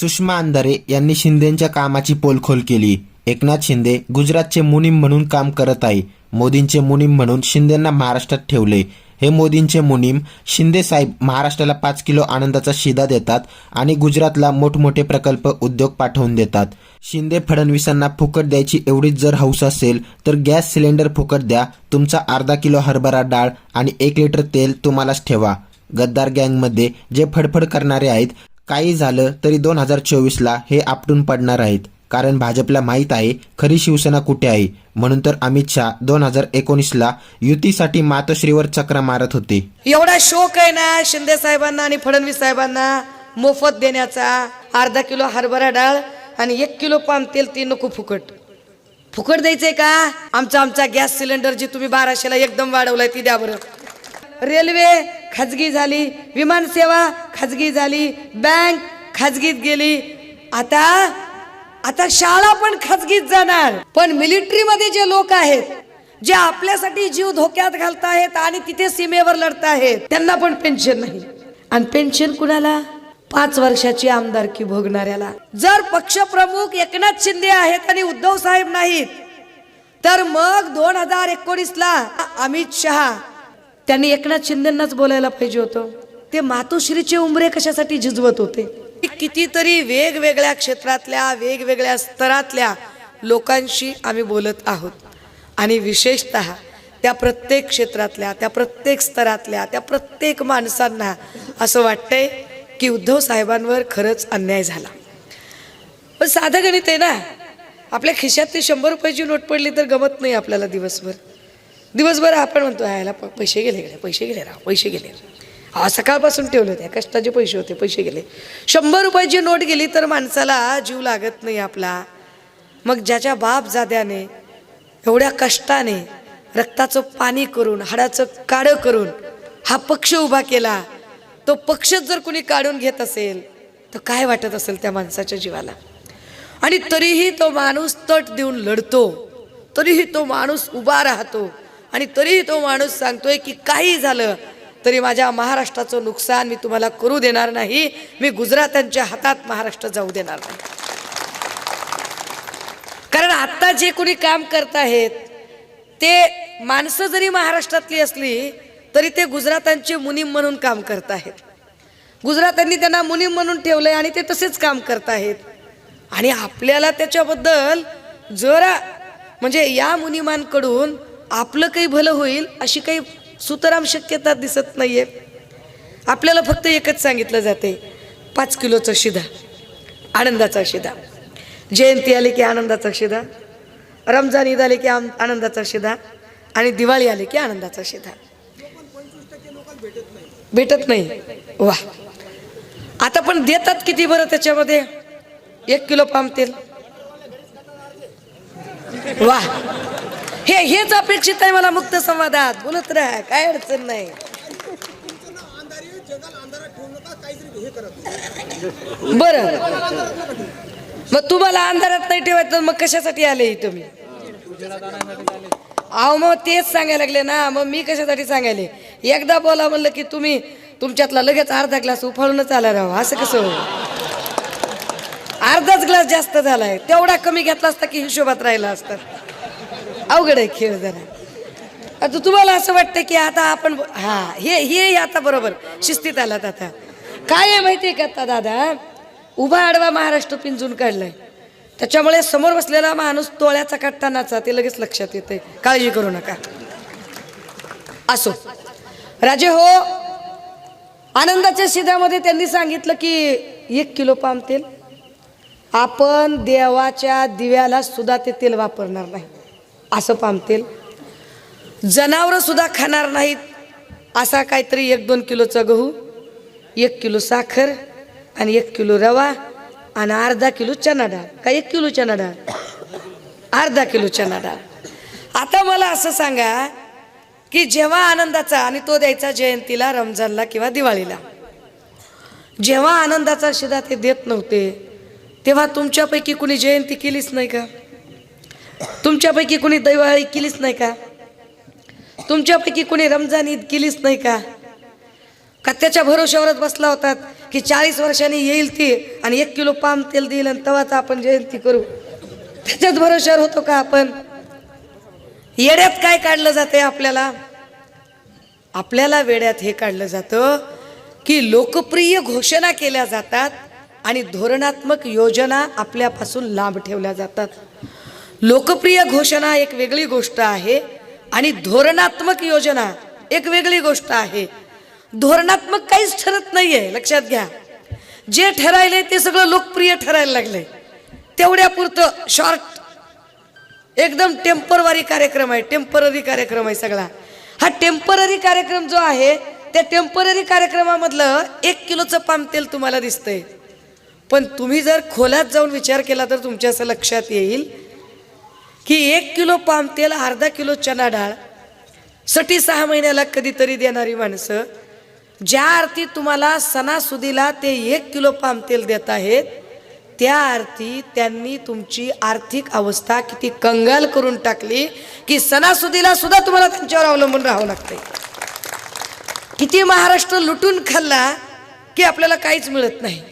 सुषमा अंधारे यांनी शिंदेच्या कामाची पोलखोल केली. एकनाथ शिंदे गुजरातचे मुनीम म्हणून काम करत आहे. मोदींचे मुनीम म्हणून शिंदेंना महाराष्ट्रात ठेवले. हे मोदींचे मुनीम शिंदे साहेब महाराष्ट्राला पाच किलो आनंदाचा शिदा देतात आणि गुजरातला मोठमोठे प्रकल्प उद्योग पाठवून देतात. शिंदे फडणवीसांना फुकट द्यायची एवढीच जर हौस असेल तर गॅस सिलेंडर फुकट द्या तुमचा अर्धा किलो हरभरा डाळ आणि एक लिटर तेल तुम्हालाच ठेवा. गद्दार गँगमध्ये जे फडफड करणारे आहेत काही झालं तरी दोन हजार चोवीसला हे आपटून पडणार आहेत. कारण भाजपला माहीत आहे खरी शिवसेना कुठे आहे? म्हणून तर अमित शहा दोन हजार एकोणीसला युतीसाठी मातोश्रीवर चक्र मारत होते. एवढा शोक आहे ना शिंदे साहेबांना आणि फडणवीस साहेबांना? मोफत देण्याचा अर्धा किलो हरभरा डाळ आणि एक किलो पाम तेल ती नको फुकट. फुकट द्यायचंय का? आमचा आमचा गॅस सिलेंडर जी तुम्ही बाराशेला एकदम वाढवलाय ती द्या बरं. रेल्वे खाजगी झाली विमानसेवा खाजगी झाली बँक खाजगीत गेली. आता आता शाळा पण खाजगीत जाणार. पण मिलिटरीमध्ये जे लोक आहेत जे आपल्यासाठी जीव धोक्यात घालतायत आणि तिथे सीमेवर लढतायत त्यांना पण पेन्शन नाही. आणि पेन्शन कुणाला? पाच वर्षाची आमदारकी भोगणाऱ्याला. जर पक्षप्रमुख एकनाथ शिंदे आहेत आणि उद्धव साहेब नाहीत तर मग दोन हजार एकोणीस ला अमित शहा त्यांनी एकनाथ शिंदेनाच बोलायला पाहिजे होतं. ते मातोश्रीचे उमरे कशासाठी झिजवत होते? कितीतरी वेगवेगळ्या क्षेत्रातल्या वेगवेगळ्या स्तरातल्या लोकांशी आम्ही बोलत आहोत. आणि विशेषत त्या प्रत्येक क्षेत्रातल्या त्या प्रत्येक स्तरातल्या त्या प्रत्येक माणसांना असं वाटतंय की उद्धव साहेबांवर खरंच अन्याय झाला. पण साधं गणित आहे ना? आपल्या खिशात ती शंभर रुपयाची नोट पडली तर गमत नाही आपल्याला दिवसभर. दिवसभर आपण म्हणतो ह्याला प- पैसे गेले गेले पैसे गेले राव पैसे गेले. हा सकाळपासून ठेवले होते कष्टाचे पैसे होते पैसे गेले. शंभर रुपयाची नोट गेली तर माणसाला जीव लागत नाही आपला. मग ज्याच्या बाप जाद्याने एवढ्या कष्टाने रक्ताचं पाणी करून हाडाचं काळं करून हा पक्ष उभा केला तो पक्षच जर कुणी काढून घेत असेल तर काय वाटत असेल त्या माणसाच्या जीवाला? आणि तरीही तो माणूस तट देऊन लढतो तरीही तो माणूस उभा राहतो. आणि तरीही तो माणूस सांगतोय की काही झालं तरी माझ्या महाराष्ट्राचं नुकसान मी तुम्हाला करू देणार नाही. मी गुजरातांच्या हातात महाराष्ट्र जाऊ देणार नाही. कारण आत्ता जे कोणी काम करत आहेत ते माणसं जरी महाराष्ट्रातली असली तरी ते गुजरातांचे मुनीम म्हणून काम करत आहेत. गुजरातांनी त्यांना मुनीम म्हणून ठेवलंय आणि ते तसेच काम करत आहेत. आणि आपल्याला त्याच्याबद्दल जरा म्हणजे या मुनिमांकडून आपलं काही भलं होईल अशी काही सुतराम शक्यता दिसत नाही आहे आपल्याला फक्त एकच सांगितलं जाते पाच किलोचा शिधा आनंदाचा शिधा. जयंती आली की आनंदाचा शिधा रमजान ईद आली की आनंदाचा शिधा आणि दिवाळी आली की आनंदाचा शिधा. भेटत नाही. वा आता पण देतात किती बरं त्याच्यामध्ये? एक किलो पाम तेल. वा हे हेच अपेक्षित आहे मला मुक्त संवादात. बोलत राहा काय अडचण नाही. बर. मग तुम्हाला अंधारात नाही ठेवायचं मग कशासाठी आले तुम्ही? अहो मग तेच सांगायला लागले ना मग मी कशासाठी सांगायले? एकदा बोला म्हणलं की तुम्ही तुमच्यातला लगेच अर्धा ग्लास उफाळूनच आला राव असं कसं होईल? अर्धाच ग्लास जास्त झालाय तेवढा कमी घेतला असता की हिशोबात राहिला असता. अवघड आहे खेळ जरा. आता तुम्हाला असं वाटतं की आता आपण हा हे हे आता बरोबर. शिस्तीत आलात आता. काय आहे माहिती आहे का आता दादा? उभा आडवा महाराष्ट्र पिंजून काढलाय. त्याच्यामुळे समोर बसलेला माणूस तोळ्याचा काढतानाचा ते लगेच लक्षात येते काळजी करू नका. असो. राजे हो. आनंदाच्या शिद्यामध्ये त्यांनी सांगितलं की एक किलो पाम तेल. आपण देवाच्या दिव्याला सुद्धा ते तेल वापरणार नाही. असं पामतील. जनावरंसुद्धा जनावरं सुद्धा खाणार नाहीत. असा काहीतरी एक दोन किलोचा गहू एक किलो साखर आणि एक किलो रवा आणि अर्धा किलो चना डाळ. का एक किलो चना डाळ? अर्धा किलो चना डाळ. आता मला असं सांगा की जेव्हा आनंदाचा आणि तो द्यायचा जयंतीला रमजानला किंवा दिवाळीला जेव्हा आनंदाचा शिदा ते देत नव्हते तेव्हा तुमच्यापैकी कुणी जयंती केलीच नाही का? तुमच्यापैकी कुणी दैवाळी केलीच नाही का? तुमच्यापैकी कुणी रमजान ईद केलीच नाही का? का त्याच्या भरोश्यावरच बसला होतात की चाळीस वर्षांनी येईल ती आणि एक किलो पाम तेल देईल आणि तवाच आपण जयंती करू? त्याच्यात भरोश्यावर होतो का आपण? येड्यात काय काढलं जाते आपल्याला? आपल्याला वेड्यात हे काढलं जातं की लोकप्रिय घोषणा केल्या जातात आणि धोरणात्मक योजना आपल्यापासून लांब ठेवल्या जातात. लोकप्रिय घोषणा एक वेगळी गोष्ट आहे आणि धोरणात्मक योजना एक वेगळी गोष्ट आहे. धोरणात्मक काहीच ठरत नाहीये लक्षात घ्या. जे ठरायले ते सगळं लोकप्रिय ठरायला लागले तेवढ्यापुरतं शॉर्ट एकदम टेम्परवारी कार्यक्रम आहे टेंपररी कार्यक्रम आहे सगळा. हा टेंपररी कार्यक्रम जो आहे त्या टेंपररी कार्यक्रमामधलं एक किलोचं पाम तेल तुम्हाला दिसतंय. पण तुम्ही जर खोलात जाऊन विचार केला तर तुमच्या असं लक्षात येईल की एक किलो पाम तेल अर्धा किलो चना डाळसाठी सहा महिन्याला कधीतरी देणारी माणसं ज्या आरती तुम्हाला सणासुदीला ते एक किलो पाम तेल देत आहेत त्या आरती त्यांनी तुमची आर्थिक अवस्था किती कंगाल करून टाकली की सणासुदीला सुद्धा तुम्हाला त्यांच्यावर अवलंबून राहावं लागतंय. किती महाराष्ट्र लुटून खाल्ला की आपल्याला काहीच मिळत नाही.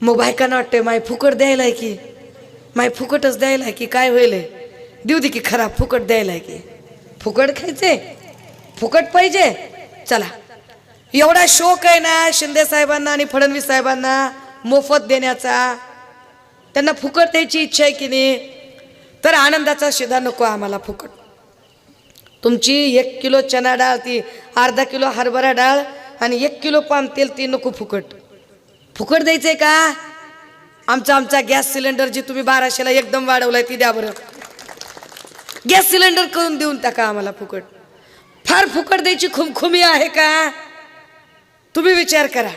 मग बायकांना वाटतंय माय फुकट द्यायला आहे की. माय फुकटच द्यायला आहे की काय होईल देऊ दे की खराब फुकट द्यायला आहे की. फुकट खायचे? फुकट पाहिजे? चला. एवढा शोक आहे ना शिंदे साहेबांना आणि फडणवीस साहेबांना मोफत देण्याचा. त्यांना फुकट द्यायची इच्छा आहे की नाही? तर आनंदाचा शिधा नको आम्हाला फुकट. तुमची एक किलो चना डाळ ती अर्धा किलो हरभरा डाळ आणि एक किलो पाम तेल ती नको फुकट. फुकट द्यायचंय का? आमचा आमचा गॅस सिलेंडर जी तुम्ही बाराशेला एकदम वाढवलाय ती द्या बरं. गॅस सिलेंडर करून देऊन टाका आम्हाला फुकट. फार फुकट द्यायची खुमखुमी आहे का? तुम्ही विचार करा.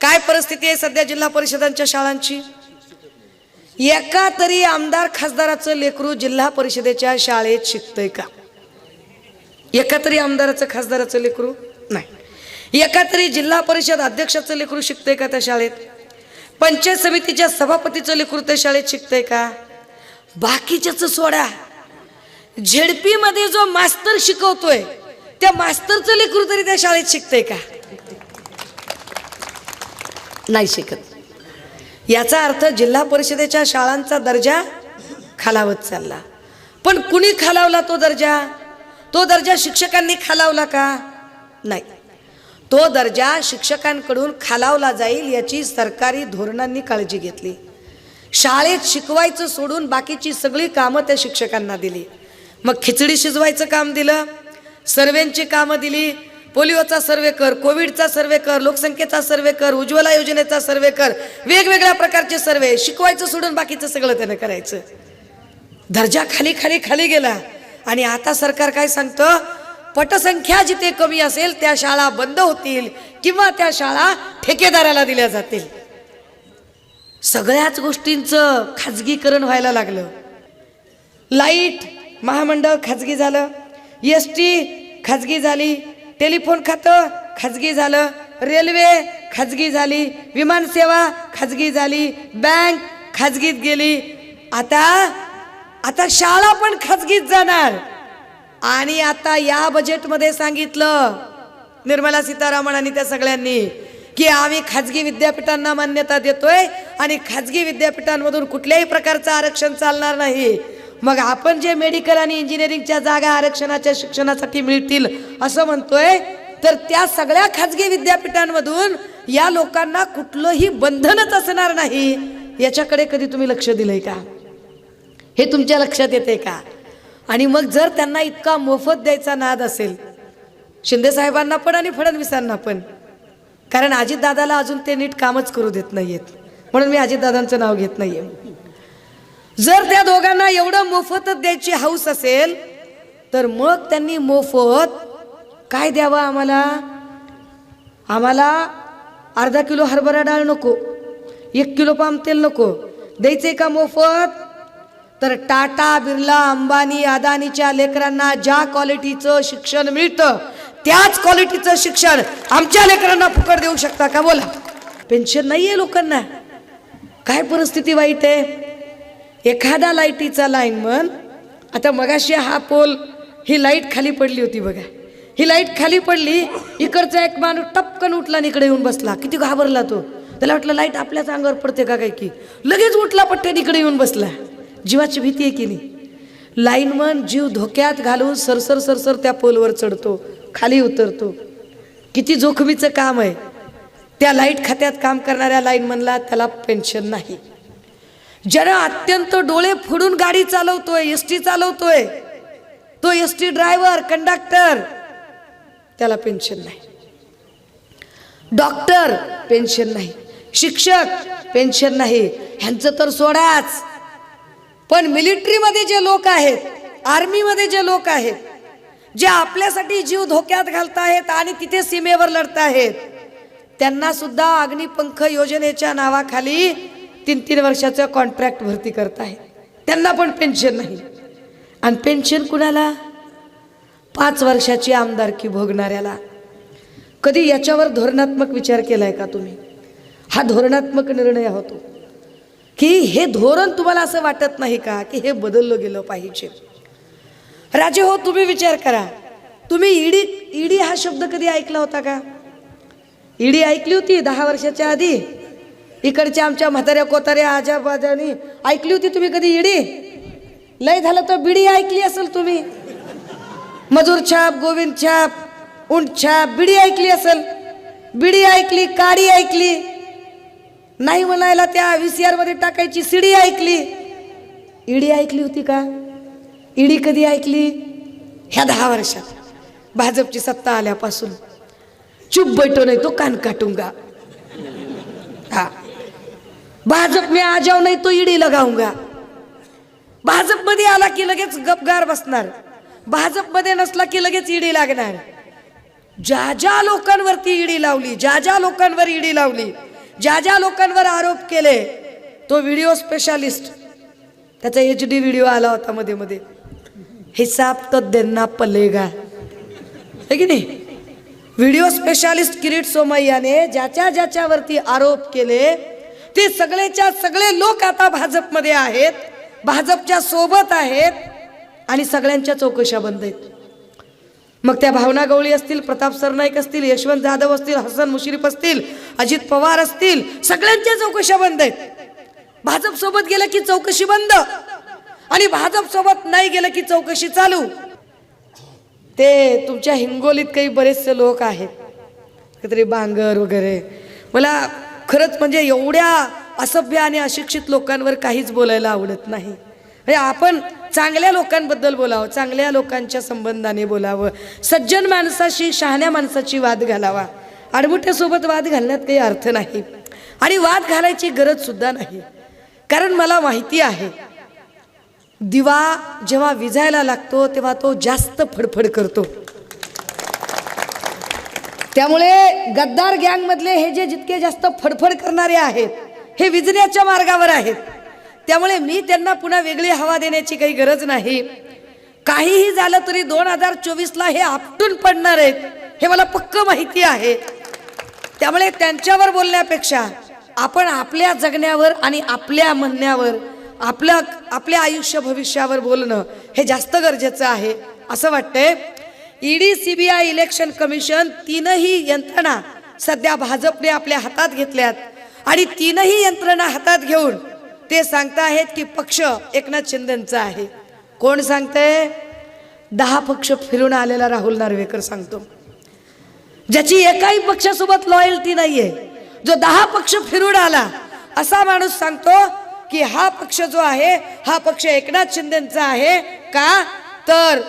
काय परिस्थिती आहे सध्या जिल्हा परिषदांच्या शाळांची? एका तरी आमदार खासदाराचं लेकरू जिल्हा परिषदेच्या शाळेत शिकतंय का? एका तरी आमदाराचं खासदाराचं लेकरू? नाही. एका तरी जिल्हा परिषद अध्यक्षाचं लेकरू शिकतंय का त्या शाळेत? पंचायत समितीच्या सभापतीचं लेकरू त्या शाळेत शिकतंय का? बाकीच्याच सोडा. झेडपीमध्ये जो मास्तर शिकवतोय त्या मास्तरचं लेकरू तरी त्या शाळेत शिकतंय का? नाही शिकत. याचा अर्थ जिल्हा परिषदेच्या शाळांचा दर्जा खालावत चालला. पण कुणी खालावला तो दर्जा? तो दर्जा शिक्षकांनी खालावला का? नाही. तो दर्जा शिक्षकांकडून खालावला जाईल याची सरकारी धोरणांनी काळजी घेतली. शाळेत शिकवायचं सोडून बाकीची सगळी कामं त्या शिक्षकांना दिली. मग खिचडी शिजवायचं काम दिलं. सर्वेंची कामं दिली. पोलिओचा सर्वे कर कोविडचा सर्वे कर लोकसंख्येचा सर्वे कर उज्ज्वला योजनेचा सर्वे कर वेगवेगळ्या प्रकारचे सर्वे शिकवायचं सोडून बाकीचं सगळं त्यानं करायचं. दर्जा खाली खाली खाली गेला. आणि आता सरकार काय सांगतं? पटसंख्या जिथे कमी असेल त्या शाळा बंद होतील किंवा त्या शाळा ठेकेदाराला दिल्या जातील. सगळ्याच गोष्टींचं खाजगीकरण व्हायला लागलं. लाइट महामंडळ खाजगी झालं. एस टी खाजगी झाली. टेलिफोन खातं खाजगी झालं. रेल्वे खाजगी झाली. विमानसेवा खाजगी झाली. बँक खाजगीत गेली. आता आता शाळा पण खाजगीत जाणार. आणि आता या बजेटमध्ये सांगितलं निर्मला सीतारामन आणि त्या सगळ्यांनी की आम्ही खाजगी विद्यापीठांना मान्यता देतोय आणि खाजगी विद्यापीठांमधून कुठल्याही प्रकारचं आरक्षण चालणार नाही. मग आपण जे मेडिकल आणि इंजिनिअरिंगच्या जागा आरक्षणाच्या शिक्षणासाठी मिळतील असं म्हणतोय तर त्या सगळ्या खाजगी विद्यापीठांमधून या लोकांना कुठलंही बंधनच असणार नाही. याच्याकडे कधी तुम्ही लक्ष दिलंय का? हे तुमच्या लक्षात येते का? आणि मग जर त्यांना इतका मोफत द्यायचा नाद असेल शिंदे साहेबांना पण आणि फडणवीसांना पण कारण अजितदादाला अजून ते नीट कामच करू देत नाहीयेत. म्हणून मी अजितदादांचं नाव घेत नाहीये. जर त्या दोघांना एवढं मोफतच द्यायची हौस असेल तर मग त्यांनी मोफत काय द्यावं आम्हाला? आम्हाला अर्धा किलो हरभरा डाळ नको एक किलो पाम तेल नको द्यायचंय का मोफत? तर टाटा बिर्ला अंबानी अदानीच्या लेकरांना ज्या क्वालिटीचं शिक्षण मिळतं त्याच क्वालिटीचं शिक्षण आमच्या लेकरांना फुकट देऊ शकता का? बोला. पेन्शन नाहीये लोकांना. काय परिस्थिती वाईट आहे? एखादा लाईटीचा लाईनमन आता मगाशी हा पोल ही लाइट खाली पडली होती बघा. ही लाइट खाली पडली इकडचा एक माणूस टपकन उठला आणि इकडे येऊन बसला. किती घाबरला तो. त्याला वाटलं लाइट आपल्याच अंगावर पडते का काय की? लगेच उठला पट्ट्यान इकडे येऊन बसला. जीवाची भीती आहे की नाही? लाईनमन जीव धोक्यात घालून सरसर सरसर त्या पोलवर चढतो खाली उतरतो. किती जोखमीचं काम आहे. त्या लाइट खात्यात काम करणाऱ्या लाईनमनला त्याला पेन्शन नाही. ज्यानं अत्यंत डोळे फोडून गाडी चालवतोय एस टी चालवतोय तो एस टी ड्रायव्हर कंडक्टर त्याला पेन्शन नाही. डॉक्टर पेन्शन नाही. शिक्षक पेन्शन नाही. ह्यांचं तर सोडाच. पण मिलिटरीमध्ये जे लोक आहेत आर्मीमध्ये जे लोक आहेत जे आपल्यासाठी जीव धोक्यात घालतायत आणि तिथे सीमेवर लढतायत त्यांना सुद्धा अग्निपंख योजनेच्या नावाखाली तीन तीन वर्षाचं कॉन्ट्रॅक्ट भरती करतायत त्यांना पण पेन्शन नाही. आणि पेन्शन कुणाला? पाच वर्षाची आमदारकी भोगणाऱ्याला. कधी याच्यावर धोरणात्मक विचार केलाय का तुम्ही? हा धोरणात्मक निर्णय होतो. की हे धोरण तुम्हाला असं वाटत नाही का की हे बदललं गेलं पाहिजे? राजे हो तुम्ही विचार करा. तुम्ही ईडी ईडी हा शब्द कधी ऐकला होता का? ईडी ऐकली होती दहा वर्षाच्या आधी? इकडच्या आमच्या म्हाताऱ्या कोताऱ्या आजाबाजानी ऐकली होती तुम्ही कधी ईडी? लय झालं तर बिडी ऐकली असेल तुम्ही. मजूर छाप गोविंद छाप उंट छाप बिडी ऐकली असेल. बिडी ऐकली काडी ऐकली. नाही म्हणायला त्या व्ही सी मध्ये टाकायची सीडी ऐकली. ईडी ऐकली होती का? ईडी कधी ऐकली? ह्या दहा वर्षात. भाजपची सत्ता आल्यापासून. चुप बैठो नाही तो कान काटूंगा. हा. भाजप मी आ जाऊ नाही तो ईडी लगाऊंगा. भाजपमध्ये आला की लगेच गपगार बसणार. भाजपमध्ये नसला की लगेच ईडी लागणार. ज्या ज्या लोकांवरती ईडी लावली ज्या ज्या लोकांवर ईडी लावली ज्या ज्या लोकांवर आरोप केले तो व्हिडिओ स्पेशालिस्ट त्याचा एच डी व्हिडिओ आला होता मध्ये मध्ये. हिसाब तर देना पलेगा. है की नाही? व्हिडिओ स्पेशालिस्ट किरीट सोमय्याने ज्याच्या ज्याच्यावरती आरोप केले ते सगळेच्या सगळे लोक आता भाजपमध्ये आहेत भाजपच्या सोबत आहेत आणि सगळ्यांच्या चौकशा बंद आहेत. मग त्या भावना गवळी असतील प्रताप सरनाईक असतील यशवंत जाधव असतील हसन मुश्रीफ असतील अजित पवार असतील सगळ्यांच्या चौकशा बंद आहेत. भाजप सोबत गेलं की चौकशी बंद. आणि भाजप सोबत नाही गेलं की चौकशी चालू. ते तुमच्या हिंगोलीत काही बरेचसे लोक आहेत. काहीतरी बांगर वगैरे. मला खरंच म्हणजे एवढ्या असभ्य आणि अशिक्षित लोकांवर काहीच बोलायला आवडत नाही. म्हणजे आपण चांगल्या लोकांबद्दल बोलावं चांगल्या लोकांच्या संबंधाने बोलावं. सज्जन माणसाशी शहाण्या माणसाची वाद घालावा. आडमुठ्यासोबत वाद घालण्यात काही अर्थ नाही. आणि वाद घालायची गरज सुद्धा नाही. कारण मला माहिती आहे दिवा जेव्हा विजायला लागतो तेव्हा तो जास्त फडफड करतो. त्यामुळे गद्दार गँगमधले हे जे जितके जास्त फडफड करणारे आहेत हे विजण्याच्या मार्गावर आहेत. त्यामुळे मी त्यांना पुन्हा वेगळी हवा देण्याची काही गरज नाही. काहीही झालं तरी दोन हजार चोवीसला हे आपटून पडणार आहेत. हे मला पक्क माहिती आहे. त्यामुळे त्यांच्यावर बोलण्यापेक्षा आपण आपल्या जगण्यावर आणि आपल्या म्हणण्यावर आपलं आपल्या आयुष्य भविष्यावर बोलणं हे जास्त गरजेचं आहे. असं वाटतंय. ईडी सीबीआय इलेक्शन कमिशन तीनही यंत्रणा सध्या भाजपने आपल्या हातात घेतल्यात. आणि तीनही यंत्रणा हातात घेऊन ते सांगताहेत की पक्ष एकनाथ शिंदेचा आहे. कोण सांगतंय? दहा पक्ष फिरून आलेला राहुल नार्वेकर सांगतो. ज्याची एकाही पक्षासोबत लॉयल्टी नाहीये जो दहा पक्ष फिरून आला असा माणूस सांगतो की हा पक्ष जो आहे हा पक्ष एकनाथ शिंदेचा आहे का? तर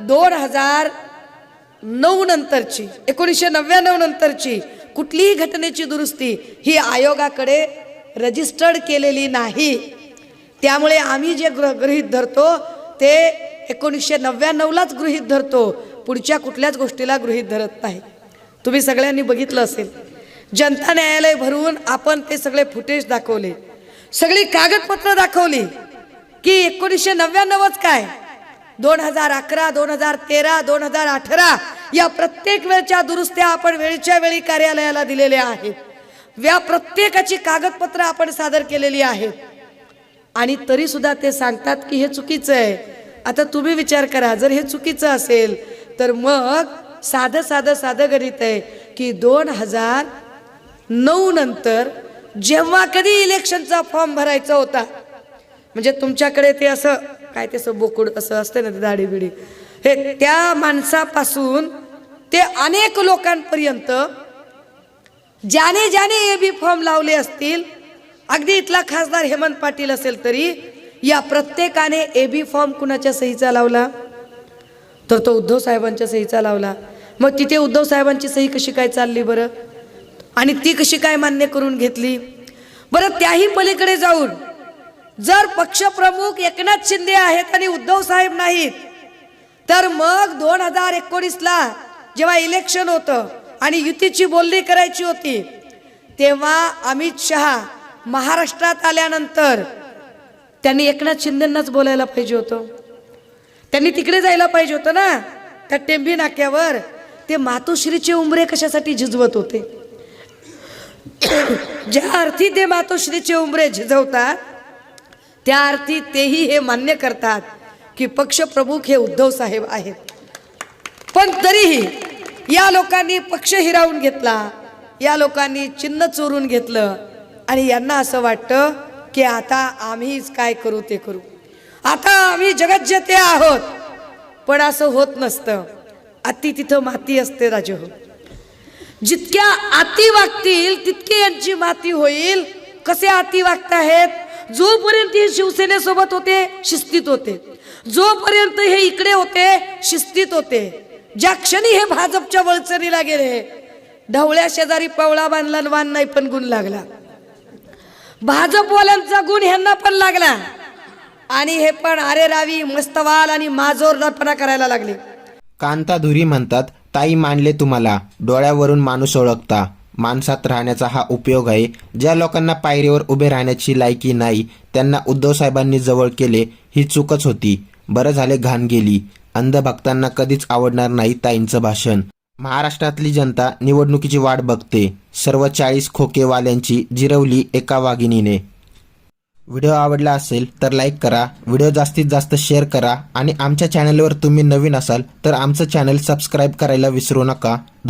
दोन हजार नऊ नंतरची एकोणीसशे नव्याण्णव नंतरची कुठलीही घटनेची दुरुस्ती ही आयोगाकडे रजिस्टर्ड केलेली नाही. त्यामुळे आम्ही जे ग्र गृहीत धरतो ते एकोणीसशे नव्याण्णवलाच गृहीत धरतो. पुढच्या कुठल्याच गोष्टीला गृहीत धरत नाही. तुम्ही सगळ्यांनी बघितलं असेल. जनता न्यायालय भरून आपण ते सगळे फुटेज दाखवले. सगळी कागदपत्र दाखवली की एकोणीसशे नव्याण्णवच काय? दोन हजार अकरा दोन हजार तेरा दोन हजार अठरा या प्रत्येक वेळच्या दुरुस्त्या आपण वेळच्या वेळी कार्यालयाला दिलेल्या आहेत. या प्रत्येकाची कागदपत्र आपण सादर केलेली आहेत. आणि तरी सुद्धा ते सांगतात की हे चुकीचं आहे. आता तुम्ही विचार करा जर हे चुकीचं असेल तर मग साधं साधं साधं गणित आहे की दोन हजार नऊ नंतर जेव्हा कधी इलेक्शनचा फॉर्म भरायचा होता म्हणजे तुमच्याकडे ते असं काय ते असं बोकुड असं असते ना ते दाढी बिडी हे त्या माणसापासून ते अनेक लोकांपर्यंत ज्याने ज्याने ए बी फॉर्म लावले असतील अगदी इथला खासदार हेमंत पाटील असेल तरी या प्रत्येकाने ए बी फॉर्म कुणाच्या सहीचा लावला? तर तो उद्धव साहेबांच्या सहीचा लावला. मग तिथे उद्धव साहेबांची सही कशी काय चालली बरं? आणि ती कशी काय मान्य करून घेतली? बरं त्याही पलीकडे जाऊन जर पक्षप्रमुख एकनाथ शिंदे आहेत आणि उद्धव साहेब नाहीत तर मग दोन हजार एकोणीसला जेव्हा इलेक्शन होतं आणि युतीची बोलणी करायची होती. तेव्हा अमित शहा महाराष्ट्रात आल्यानंतर त्यांनी एकनाथ शिंदेंनाच बोलायला पाहिजे होतं. त्यांनी तिकडे जायला पाहिजे होतं ना त्या टेंबी नाक्यावर. ते मातोश्रीचे उंबरे कशासाठी झिजवत होते? ज्या अर्थी ते मातोश्रीचे उंबरे झिजवतात त्या अर्थी तेही हे मान्य करतात की पक्षप्रमुख हे उद्धव साहेब आहेत. पण तरीही या लोकांनी पक्ष हिरावून घेतला. या लोकांनी चिन्ह चोरून घेतलं. आणि यांना असं वाटतं की आता आम्हीच काय करू ते करू. आता आम्ही जगज्जेते आहोत. पण असं होत नसतं. अति तिथं माती असते राजे हो. जितक्या आती वागतील तितके यांची माती होईल. कसे आती वागताहेत? जोपर्यंत हे शिवसेनेसोबत होते शिस्तीत होते. जोपर्यंत हे इकडे होते शिस्तीत होते. ज्या क्षणी हे भाजपच्या वळचणीला गेले ढवळ्या शेजारी पवळा बांधला वान नाही पण गुण लागला. भाजपवाल्यांचा गुण ह्यांना पण लागला. आणि हे पण अरे रावी मस्तवाल आणि माजोरदारपणा करायला लागले. कांताधुरी म्हणतात ताई मानले तुम्हाला डोळ्यावरून माणूस ओळखता. माणसात राहण्याचा हा उपयोग आहे. ज्या लोकांना पायरीवर उभे राहण्याची लायकी नाही त्यांना उद्धव साहेबांनी जवळ केले ही चूकच होती. बरं झाले घाण गेली. अंधभक्तांना कधीच आवडणार नाही ताईंचं भाषण. महाराष्ट्रातली जनता निवडणुकीची वाट बघते. सर्व चाळीस खोकेवाल्यांची जिरवली एका वाघिणीने. व्हिडिओ आवडला असेल तर लाईक करा व्हिडिओ जास्तीत जास्त शेअर करा आणि आमच्या चॅनलवर तुम्ही नवीन असाल तर आमचं चॅनल सबस्क्राईब करायला विसरू नका. धन्यवाद.